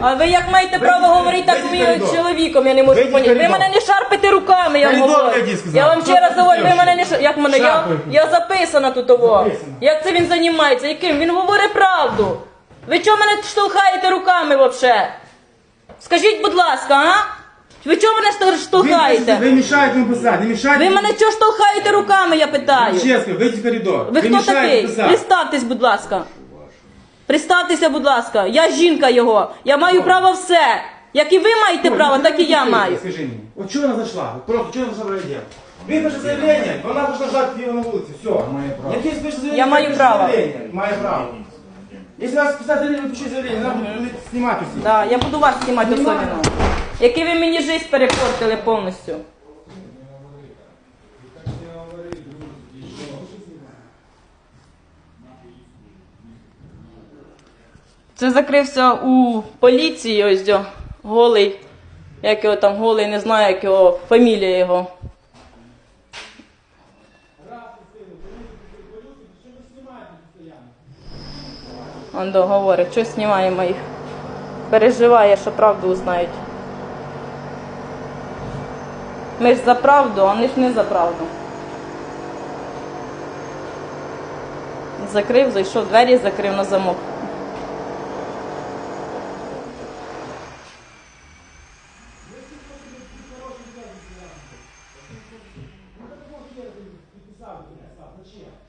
А ви як маєте право говорити так з моїм чоловіком? Я не можу Вийдіть поняти. Ви коридор. мене не шарпите руками, я вам Коридор говорю. сказав. Я вам ще Що раз ти говорю, ви мене не шар- Як мене? Я, Шарпай. я записана тут того. Записана. Як це він займається? Яким? Він говорить правду. Ви чого мене штовхаєте руками вообще? Скажіть, будь ласка, а? Ви чого мене штовх- Ви, штовхаєте? ви мішаєте йому писати, не мішайте. Ви мене чого штовхаєте руками, я питаю? Чесно, вийдіть в коридор. Ви хто такий? писати. Представтесь, будь ласка. Представтеся, будь ласка. Я жінка його. Я маю право все. Як і ви маєте право, ну, так і я маю. Скажи мені, от чого вона зайшла? От Просто чого вона зайшла в райділ? Він пише заявлення, вона пішла ждати його на вулиці, все. Має право. Пише заявлення, Я маю пише право. заявлення, Має право. Якщо вас писати заявлення, пишіть заявлення, нам будуть знімати всі. Да, я буду вас знімати особливо. Який ви мені жизнь перепортили повністю. Це закрився у поліції, ось дьо, голий. Як його там голий, не знаю, як його фамілія його. Он до говорить, що знімаємо їх. Переживає, що правду узнають. Ми ж за правду, а вони ж не за правду. Закрив, зайшов, двері закрив на замок. 不去了。